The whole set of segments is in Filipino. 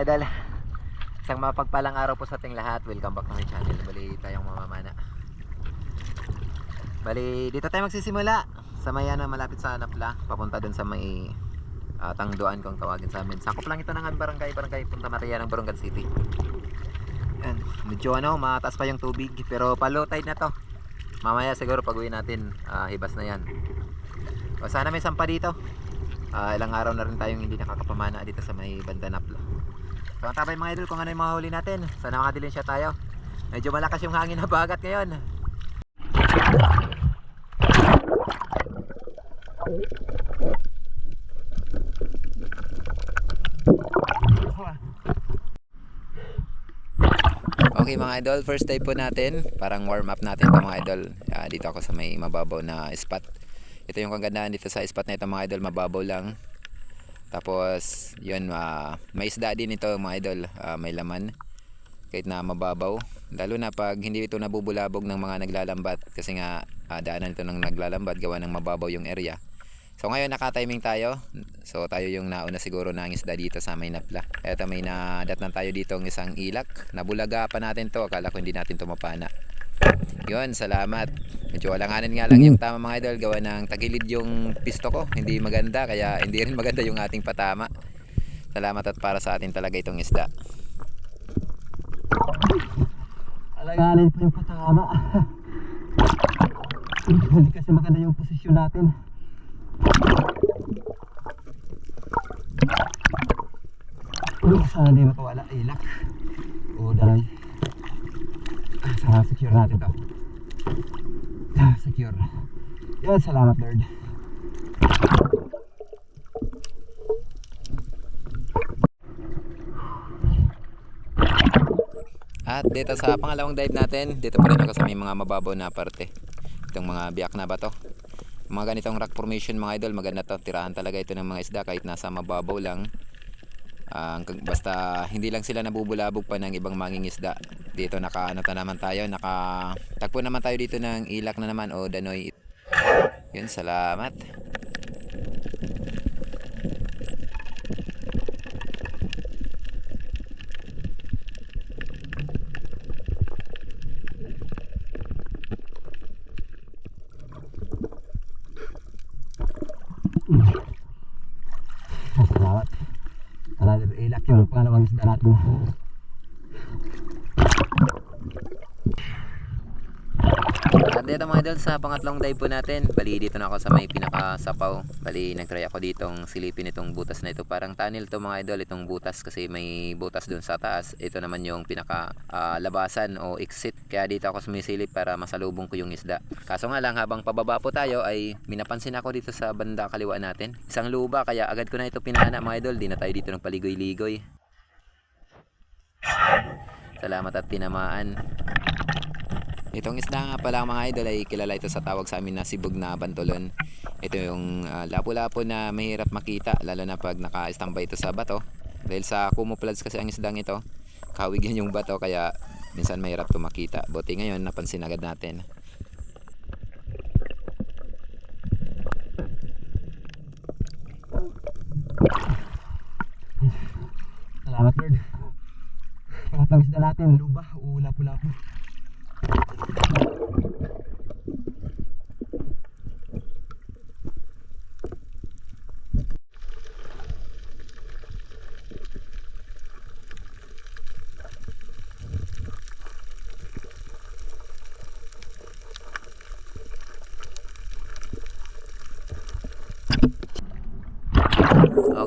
mga idol. Isang mapagpalang araw po sa ating lahat. Welcome back to my channel. Bali tayong mamamana. Bali dito tayo magsisimula. Sa may ano, malapit sa Anapla. Papunta dun sa may ah, Tangduan kung tawagin sa amin. Sakop lang ito ng barangay, barangay Punta Maria ng Barangay City. Yan. Medyo ano, mataas pa yung tubig. Pero pa tide na to. Mamaya siguro pag uwi natin, ah, hibas na yan. O sana may sampa dito. Ah, ilang araw na rin tayong hindi nakakapamana dito sa may banda Napla. So ang tabay mga idol kung ano yung mga huli natin. Sana makadilin siya tayo. Medyo malakas yung hangin na bagat ngayon. Okay mga idol, first day po natin. Parang warm up natin to mga idol. Ah, dito ako sa may mababaw na spot. Ito yung kagandahan dito sa spot na ito mga idol, mababaw lang. Tapos, yun, ah, may isda din ito mga idol, Ah, may laman. Kahit na mababaw. Lalo na pag hindi ito nabubulabog ng mga naglalambat. Kasi nga, ah, daanan ito ng naglalambat, gawa ng mababaw yung area. So ngayon naka-timing tayo. So tayo yung nauna siguro ng isda dito sa may napla. Eto may nadatnan tayo dito ng isang ilak. Nabulaga pa natin to. Akala ko hindi natin to mapana. Yun, salamat. Medyo walanganin nga lang yung tama mga idol. Gawa ng tagilid yung pisto ko. Hindi maganda. Kaya hindi rin maganda yung ating patama. Salamat at para sa atin talaga itong isda. Alanganin po yung patama. Hindi kasi maganda yung posisyon natin. Sana di makawala ilak. O daray. Ah, secure natin to. Ah, secure. Yan, salamat Lord. At dito sa pangalawang dive natin, dito pa rin ako sa may mga mababaw na parte. Itong mga biyak na bato. Mga ganitong rock formation mga idol, maganda to. Tirahan talaga ito ng mga isda kahit nasa mababaw lang. Ang kag- basta hindi lang sila nabubulabog pa ng ibang manging isda. Dito naka ano ta naman tayo, naka tagpo naman tayo dito ng ilak na naman o danoy. Yun, salamat. Ah, Salamat. Another ilak yung pangalawang isda natin. Dito mga idol sa pangatlong dive po natin, bali dito na ako sa may pinakasapaw. Bali nagtry ako ditong silipin itong butas na ito. Parang tunnel to mga idol itong butas kasi may butas dun sa taas. Ito naman yung pinaka ah, labasan o exit. Kaya dito ako sumisilip para masalubong ko yung isda. Kaso nga lang habang pababa po tayo ay minapansin ako dito sa banda kaliwa natin. Isang luba kaya agad ko na ito pinana mga idol. Di na tayo dito ng paligoy-ligoy. Salamat at tinamaan. Itong isda nga pala mga idol ay kilala ito sa tawag sa amin na sibog na bantolon. Ito yung ah, lapo-lapo na mahirap makita lalo na pag naka-standby ito sa bato. Dahil sa camouflage kasi ang isdang ito, kawig yan yung bato kaya minsan mahirap ito makita. Buti ngayon napansin agad natin. Salamat Lord. Pangatlong isda natin, luba o lapu-lapu.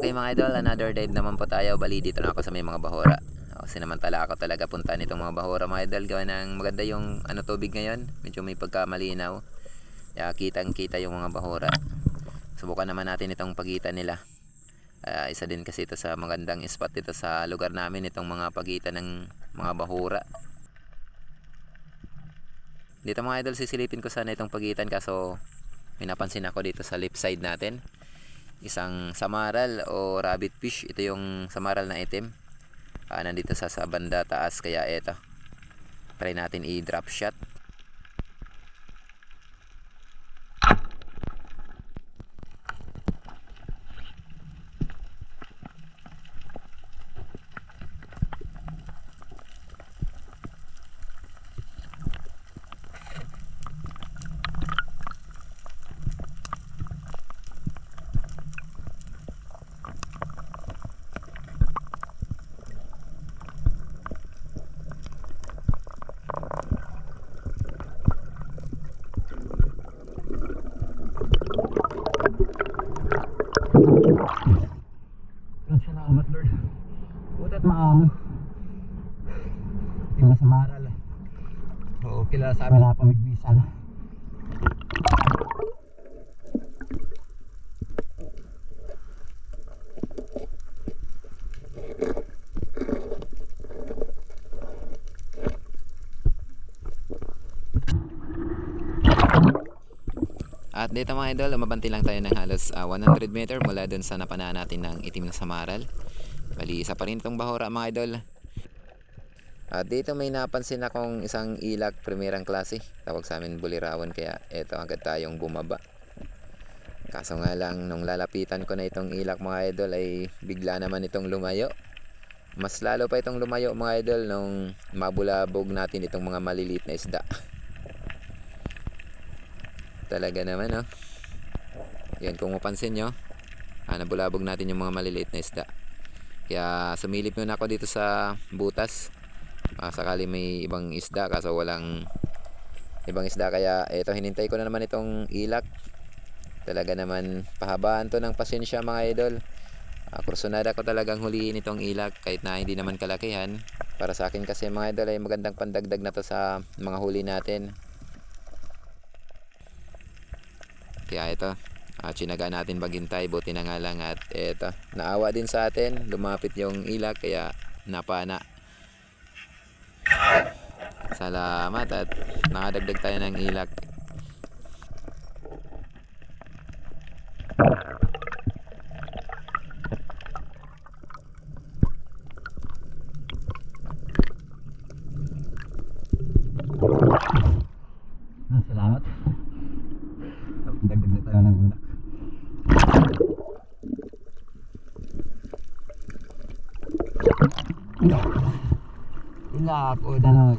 Okay mga idol, another dive naman po tayo. Bali dito na ako sa may mga bahura. O, sinamantala ako talaga punta nitong mga bahura mga idol. Gawa ng maganda yung ano tubig ngayon. Medyo may pagkamalinaw. Kaya kitang kita yung mga bahura. Subukan naman natin itong pagitan nila. Ah, isa din kasi ito sa magandang spot dito sa lugar namin itong mga pagitan ng mga bahura. Dito mga idol sisilipin ko sana itong pagitan kaso may napansin ako dito sa left side natin isang samaral o rabbit fish ito yung samaral na itim Ah, nandito sa, sa banda taas. Kaya eto try natin i-drop shot Lang siya nakamat Lord. Buta at maamo. Hindi masamara lang. Eh. Oo, kilala sa amin na. Dito mga idol, mabanti lang tayo ng halos ah, 100 meter mula dun sa napanaan natin ng itim na samaral. Bali, isa pa rin itong bahura mga idol. At dito may napansin akong isang ilak primerang klase. Tawag sa amin bulirawan kaya eto agad tayong bumaba. Kaso nga lang nung lalapitan ko na itong ilak mga idol ay bigla naman itong lumayo. Mas lalo pa itong lumayo mga idol nung mabulabog natin itong mga maliliit na isda. Talaga naman, no? Yan, kung mapansin nyo, ah, nabulabog natin yung mga maliliit na isda. Kaya sumilip muna ako dito sa butas. Ah, sakali may ibang isda, kaso walang ibang isda. Kaya eto, hinintay ko na naman itong ilak. Talaga naman, pahabaan to ng pasensya mga idol. Uh, kursunada ko talagang huliin itong ilak kahit na hindi naman kalakihan. Para sa akin kasi mga idol ay magandang pandagdag na to sa mga huli natin. Kaya ito, uh, chinaga natin maghintay, buti na nga lang at ito, naawa din sa atin, lumapit yung ilak kaya napana. Salamat at nakadagdag tayo ng ilak. Ah, salamat. Dagdag na tayo ng unak. Ilak o danoy.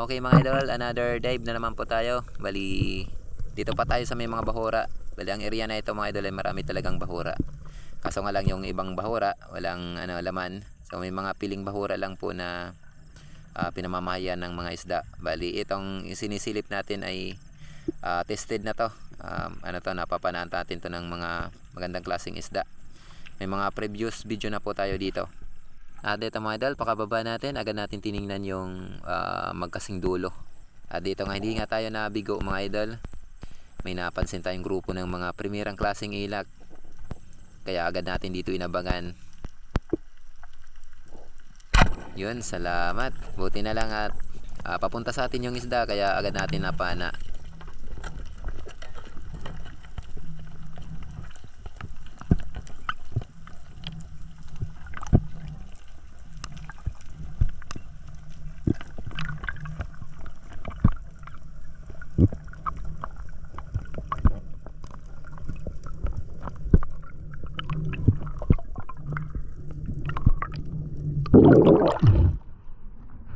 Okay mga idol, another dive na naman po tayo. Bali, dito pa tayo sa may mga bahura. Bali, ang area na ito mga idol ay marami talagang bahura. Kaso nga lang yung ibang bahura, walang ano, laman. So may mga piling bahura lang po na ah, pinamamahayan ng mga isda. Bali, itong sinisilip natin ay ah, tested na to. Um, ano to, napapanaan natin to ng mga magandang klaseng isda. May mga previous video na po tayo dito. At dito mga idol, pakababa natin, agad natin tiningnan yung ah, magkasing dulo. At dito nga, hindi nga tayo nabigo mga idol. May napansin tayong grupo ng mga primerang klaseng ilak. Kaya agad natin dito inabangan. Yun, salamat. Buti na lang at ah, papunta sa atin yung isda, kaya agad natin napana.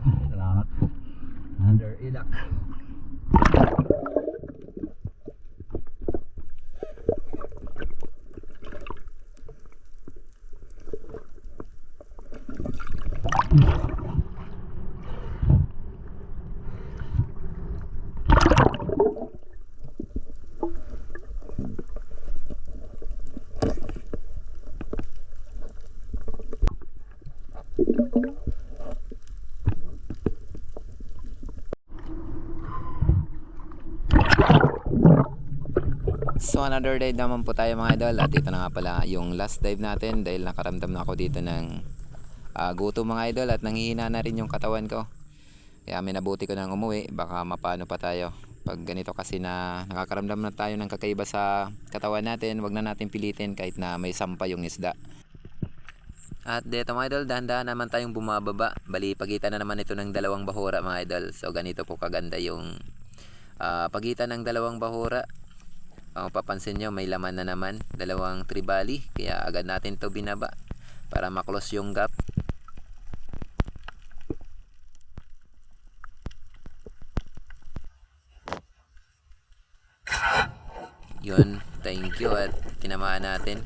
Salamat. Under ilak. So another dive naman po tayo mga idol at ito na nga pala yung last dive natin dahil nakaramdam na ako dito ng ah, gutom mga idol at nanghihina na rin yung katawan ko. Kaya minabuti ko nang umuwi baka mapano pa tayo. Pag ganito kasi na nakakaramdam na tayo ng kakaiba sa katawan natin, wag na natin pilitin kahit na may sampa yung isda. At dito mga idol, dahan-dahan naman tayong bumababa. Bali, pagitan na naman ito ng dalawang bahura mga idol. So ganito po kaganda yung ah, pagitan ng dalawang bahura. Kung papansin nyo, may laman na naman. Dalawang tribali. Kaya agad natin to binaba para maklose yung gap. Yun, thank you at tinamaan natin.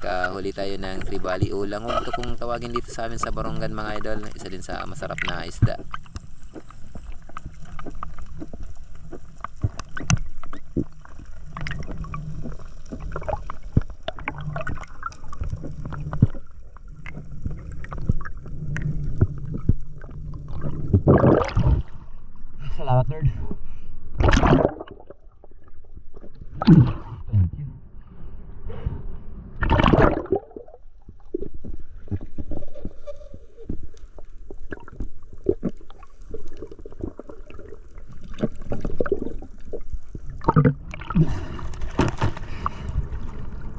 Nakahuli tayo ng tribali o langog to kung tawagin dito sa amin sa Barongan mga idol. Isa din sa masarap na isda. Salamat Lord. Thank you.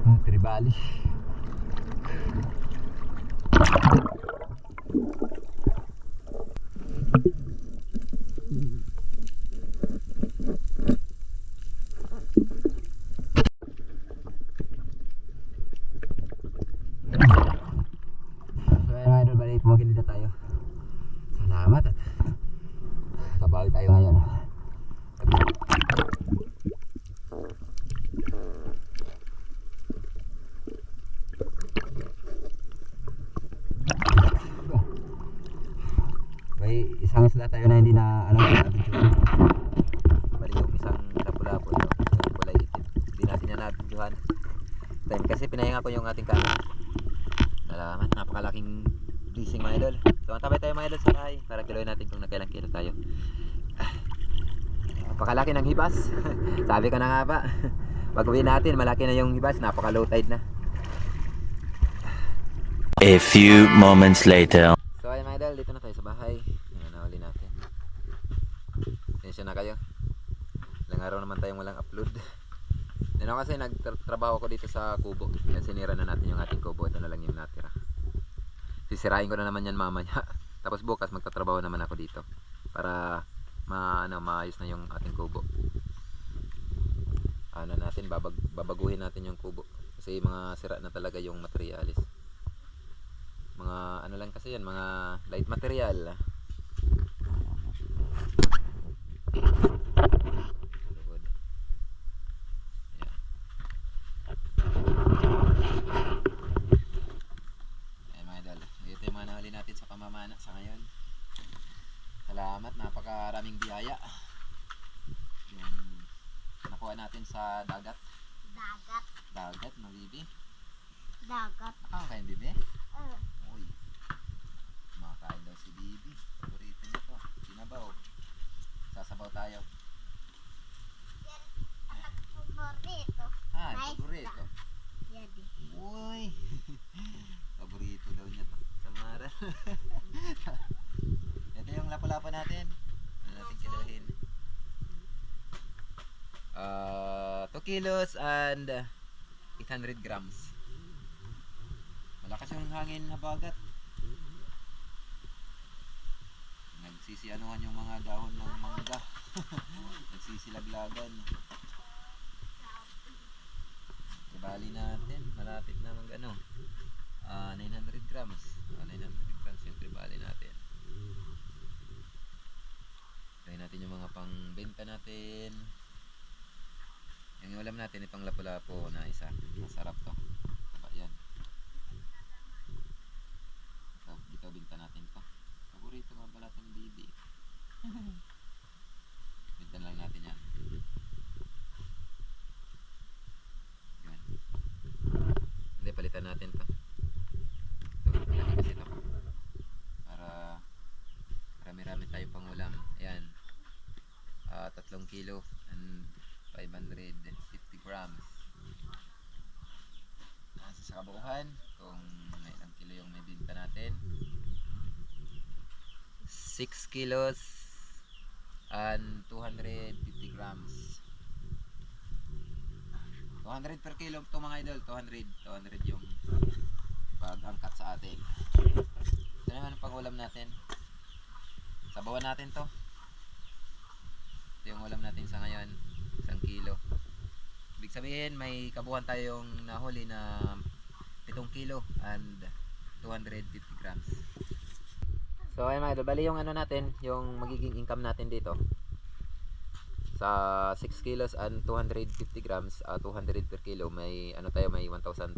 Ang tribali. So ayun mga idol, bali pumagilid na tayo. Salamat at kabawi tayo ngayon. May isang isla tayo na hindi na ano na video. Bali yung isang lapu-lapu no? yung kulay itim. Hindi natin yan nabidyohan. Then kasi pinahinga ko yung ating camera. Salamat, napakalaking blessing mga idol. So antabay tayo mga idol sa bahay para kiloin natin kung nagkailang kilo tayo. Napakalaki ng hibas. Sabi ko na nga ba. Pag natin, malaki na yung hibas. Napaka low tide na. A few moments later. So ayun mga idol, dito na tayo sa bahay. Ayan, nahuli natin. Tensya na kayo. Ilang araw naman tayong walang upload. Yan ako kasi nagtrabaho ko dito sa kubo. Yan sinira na natin yung ating kubo. Ito na lang yung natira. Sisirain ko na naman yan mamaya. Tapos bukas magtatrabaho naman ako dito. Para ma, ano, maayos na yung ating kubo. Ano natin, babag, babaguhin natin yung kubo. Kasi mga sira na talaga yung materialis mga ano lang kasi yan mga light material. Salamat napakaraming biyaya. Yung nakuha natin sa dagat. Dagat. dagat no bibi Dagat. nakakakain bibi? Uh, si Bibi. Paborito niya to. Sinabaw. Sasabaw tayo. yan. Anak ko borito. Ah, paborito. Yan di. Uy. paborito daw niya to. Samara. Ito yung lapu-lapu natin. Ano natin kilohin? Ah, 2 kilos and 800 grams. Malakas yung hangin na bagat. Nagsisianuhan yung mga dahon ng mangga. Nagsisilaglagan. Ibali natin, malapit na mag ano. ah 900 grams. Ah, 900 grams yung tribali natin. Try natin yung mga pangbenta natin. Yung ulam natin itong lapu-lapu na isa. Masarap to. Diba yan? Ito, dito binta natin to. Paborito nga pala ito ni Bibi. binta na lang natin yan. Yan. Hindi, palitan natin to. Ito, malaki kasi to. Para marami-rami tayong pangulam. Ayan. Ah, tatlong kilo and 550 grams. Nasa sa kabuuhan, kung may ilang kilo yung may binta natin. 6 kilos and 250 grams. 200 per kilo to mga idol, 200, 200 yung pag-angkat sa atin. Ito naman ang pang-ulam natin. Sabawan natin to. Ito yung ulam natin sa ngayon, isang kilo. Ibig sabihin, may kabuhan tayong nahuli na 7 kilo and 250 grams. So ayun mga idol, bali yung ano natin, yung magiging income natin dito sa 6 kilos and 250 grams, ah, 200 per kilo, may ano tayo, may 1,250.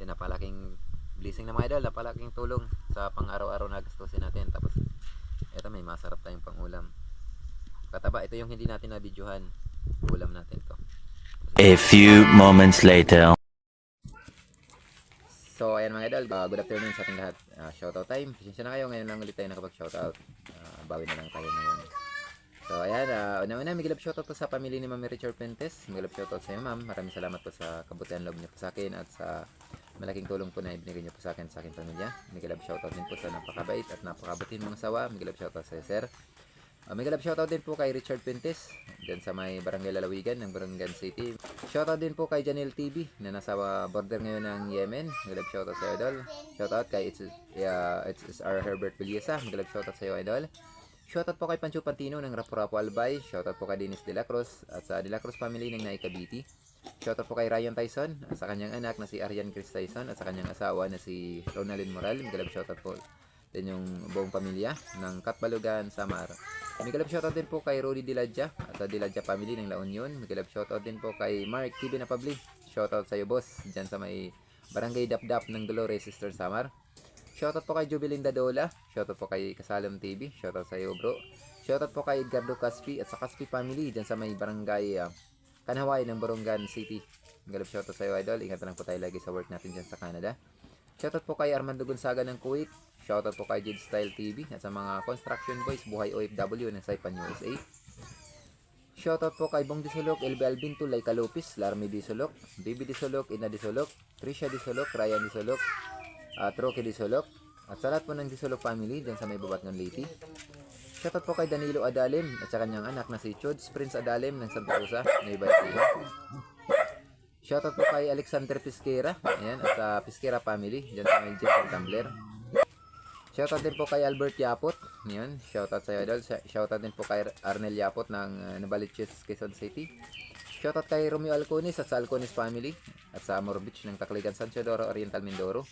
Yan, napalaking blessing na mga idol, napalaking tulong sa pang-araw-araw na gastusin natin. Tapos, eto may masarap tayong pang-ulam. Kataba, ito yung hindi natin na-videohan. Ulam natin to. A few moments later. So, ayan mga idol, uh, good afternoon sa ating lahat. Uh, shoutout time. Pasensya na kayo, ngayon lang ulit tayo nakapag-shoutout. Uh, bawi na lang tayo ngayon. So, ayan, uh, una-una, may gilap shoutout po sa pamilya ni Ma'am Richard Pentes. May gilap shoutout sa iyo, ma'am. Maraming salamat po sa kabutihan loob niyo po sa akin at sa malaking tulong po na ibinigay niyo po sa akin sa aking pamilya. May gilap shoutout din po sa napakabait at napakabutin mga sawa. May gilap shoutout sa iyo, sir. Uh, may galap shoutout din po kay Richard Pentes dyan sa may barangay Lalawigan ng Barangay City. Shoutout din po kay Janelle TV na nasa border ngayon ng Yemen. May galap shoutout sa idol. Shoutout kay it's, uh, it's, it's our Herbert Villesa. May galap shoutout sa iyo, idol. Shoutout po kay Pancho Pantino ng Rapo-Rapo Albay. Shoutout po kay Dennis De La Cruz at sa De La Cruz family ng Naikabiti. Shoutout po kay Ryan Tyson sa kanyang anak na si Arian Chris Tyson at sa kanyang asawa na si Ronaldin Moral. May galap shoutout po din yung buong pamilya ng Katbalugan, Samar. May galap shoutout din po kay Rudy Diladja at sa Diladja family ng La Union. May galap shoutout din po kay Mark TV na Pabli. Shoutout sa iyo boss, dyan sa may Barangay Dapdap ng Dolores, Sister Samar. Shoutout po kay Jubilinda Dola. Shoutout po kay Kasalam TV. Shoutout sa iyo bro. Shoutout po kay Edgardo Caspi at sa Caspi family dyan sa may Barangay uh, Kanaway ng Borongan City. Galap shoutout sa iyo idol. Ingat na lang po tayo lagi sa work natin dyan sa Canada. Shoutout po kay Armando Gonzaga ng Kuwait. Shoutout po kay Jid Style TV at sa mga construction boys buhay OFW ng Saipan USA. Shoutout po kay Bong Disolok, LB Alvin Tulay Kalupis, Larmy Disolok, Bibi Disolok, Ina Disolok, Trisha Disolok, Ryan Disolok, at Rocky Disolok, at sa lahat po ng Disolok family dyan sa may babat ng Liti. Shoutout po kay Danilo Adalim at sa kanyang anak na si Chuds Prince Adalim ng Santa Rosa, Nueva Ecija. Shoutout po kay Alexander Pisquera, ayan, at sa Pisquera family, dyan sa may Gentle Tumbler. Shoutout din po kay Albert Yapot, ayan, shoutout sa idol. Sh- Shoutout din po kay Arnel Yapot ng uh, Nabaliches, Quezon City. Shoutout kay Romeo Alconis at sa Alconis family, at sa Amor Beach ng Takligan, San Teodoro, Oriental Mindoro.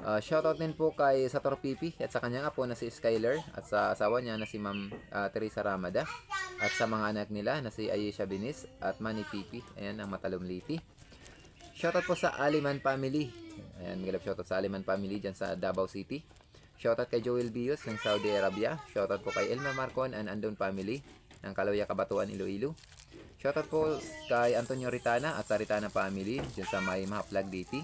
Uh, shoutout din po kay Sator Pipi at sa kanyang apo na si Skyler at sa asawa niya na si Ma'am uh, Teresa Ramada at sa mga anak nila na si Ayesha Binis at Manny Pipi ayan ang Matalom Liti shoutout po sa Aliman family. Ayan galap shoutout sa Aliman family dyan sa Davao City. Shoutout kay Joel Bios ng Saudi Arabia. Shoutout po kay Elma Marcon and Andon family ng Kalawya Kabatuan Iloilo. Shoutout po kay Antonio Ritana at sa Ritana family dyan sa may Mahaplag Diti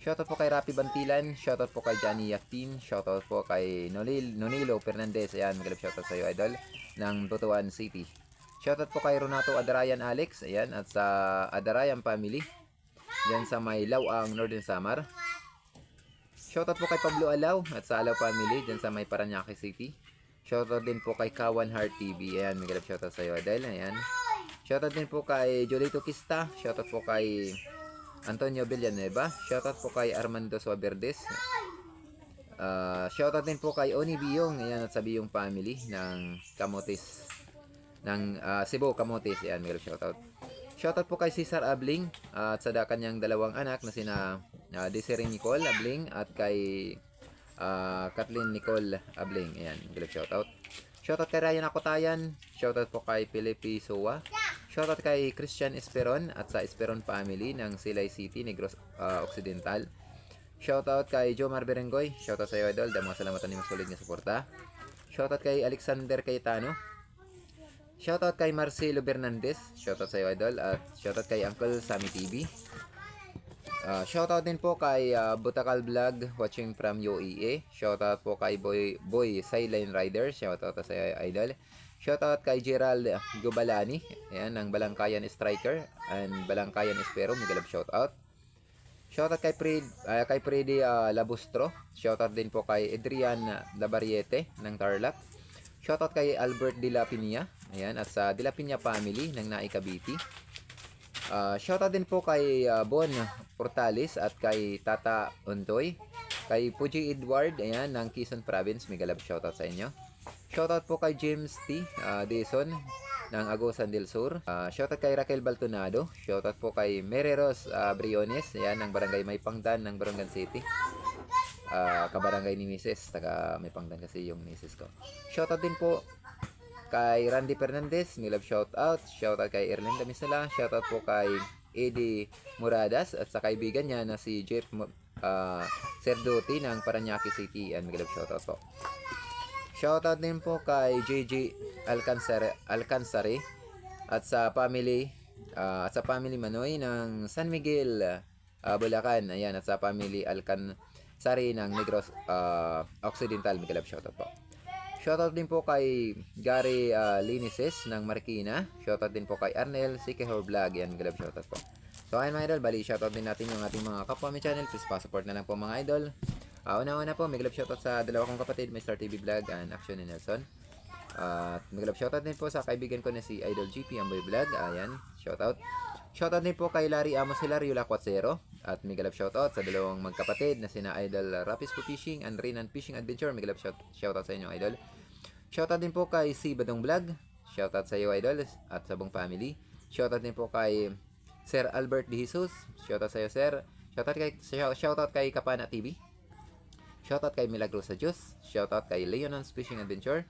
Shoutout po kay Rapi Bantilan, shoutout po kay Johnny Yaktin, shoutout po kay Nonil, Nonilo Fernandez, ayan, magalap shoutout sa iyo idol, ng Butuan City. Shoutout po kay Renato Adarayan Alex, ayan, at sa Adarayan family, yan sa may Lawang, Northern Samar. Shoutout po kay Pablo Alaw at sa Alaw family, dyan sa may Paranaque City. Shoutout din po kay Kawan Heart TV, ayan, magalap shoutout sa iyo idol, ayan. Shoutout din po kay Jolito Kista, shoutout po kay Antonio Villanueva. Shoutout po kay Armando Suaverdes. Uh, shoutout din po kay Oni Biyong. Ayan, at sa Biyong family ng Camotes. Ng ah, Cebu, Camotes. Ayan, may shoutout. Shoutout po kay Cesar Abling ah, at sa kanyang dalawang anak na sina uh, Desiree Nicole Abling at kay ah, Kathleen Nicole Abling. Ayan, may shoutout. Shoutout kay Ryan Akotayan. Shoutout po kay Felipe Soa. Shoutout kay Christian Esperon at sa Esperon family ng Silay City, Negros ah, Occidental. Shoutout kay Jomar Berengoy. Shoutout sa iyo, Idol. Dahil mga salamatan ni Masulid nga suporta. Shoutout kay Alexander Cayetano. Shoutout kay Marcelo Bernandez. Shoutout sa iyo, Idol. At shoutout kay Uncle Sammy TV. Ah, shoutout din po kay ah, Butakal Vlog watching from UEA. Shoutout po kay Boy Boy Sideline Rider. Shoutout sa iyo, Idol. Shoutout kay Gerald Gubalani, ayan, ng Balangkayan Striker and Balangkayan Espero, Miguel shoutout. Shoutout kay Fred, ah, kay Freddy ah, Labustro. Shoutout din po kay Adrian Labariete ng Tarlac. Shoutout kay Albert De La Piña, ayan, at sa De La Piña family ng Naik Cavite. Ah, shoutout din po kay ah, Bon Portales at kay Tata Untoy. Kay Puji Edward, ayan, ng Quezon Province. Mega love shoutout sa inyo. Shoutout po kay James T. ah, Dison ng Agusan del Sur. Ah, shoutout kay Raquel Baltonado. Shoutout po kay Mereros ah, Briones, ayan, ng Barangay Maypangdan ng Barangan City. Ah, kabarangay ni Mrs. Taga Maypangdan kasi yung Mrs. ko. Shoutout din po kay Randy Fernandez, may love shoutout. Shoutout kay Erlinda Misala. Shoutout po kay Eddie Muradas at sa kaibigan niya na si Jeff ah, Serduti ng Paranaque City. And mga love shoutout po. Shoutout din po kay JJ Alcanzare, Alcanzare at sa family ah, at sa family Manoy ng San Miguel, ah, Bulacan. Ayan, at sa family Alcanzare ng Negros ah, Occidental. Love shoutout po. Shoutout din po kay Gary uh, Linises ng Marikina. Shoutout din po kay Arnel Sikehor Vlog. Yan, galab shoutout po. So ayun mga idol, bali shoutout din natin yung ating mga kapwa channel. Please pa-support na lang po mga idol. Uh, una-una po, may galab shoutout sa dalawa kong kapatid, Mr. TV Vlog and Action ni Nelson. At may galab shoutout din po sa kaibigan ko na si Idol GP Amboy Vlog. Ayan, shoutout. Shoutout din po kay Larry Amos Hilario Lacuatsero. At may galab shoutout sa dalawang magkapatid na sina Idol Rapis Po Fishing and Rinan Fishing Adventure. May shout, shoutout sa inyo, Idol. Shoutout din po kay si Badong Vlog. Shoutout sa iyo, Idol. At sa buong family. Shoutout din po kay Sir Albert De Jesus. Shoutout sa iyo, Sir. Shoutout kay, shoutout kay Kapana TV. Shoutout kay Milagrosa Juice. Shoutout kay Leonon's Fishing Adventure.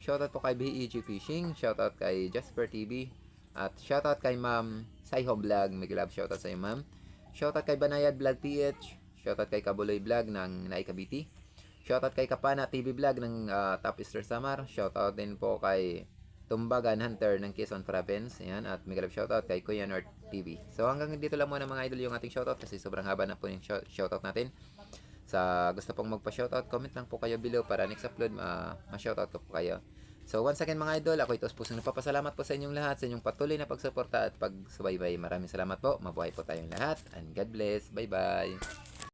Shoutout po kay BEG Fishing. Shoutout kay Jasper TV. At shoutout kay Ma'am Saiho Vlog. May love shoutout sa iyo, Ma'am. Shoutout kay Banayad Vlog PH. Shoutout kay Kabuloy Vlog ng Naikabiti. Shoutout kay Kapana TV Vlog ng ah, Top Easter Samar. Shoutout din po kay Tumbagan Hunter ng Quezon Province. Ayan. At may love shoutout kay Kuya North TV. So hanggang dito lang muna mga idol yung ating shoutout kasi sobrang haba na po yung shout- shoutout natin. Sa gusto pong magpa-shoutout, comment lang po kayo below para next upload ma- ma-shoutout ko po kayo. So once again mga idol, ako ito pusong napapasalamat po sa inyong lahat sa inyong patuloy na pagsuporta at pagsubaybay. Maraming salamat po. Mabuhay po tayong lahat and God bless. Bye bye.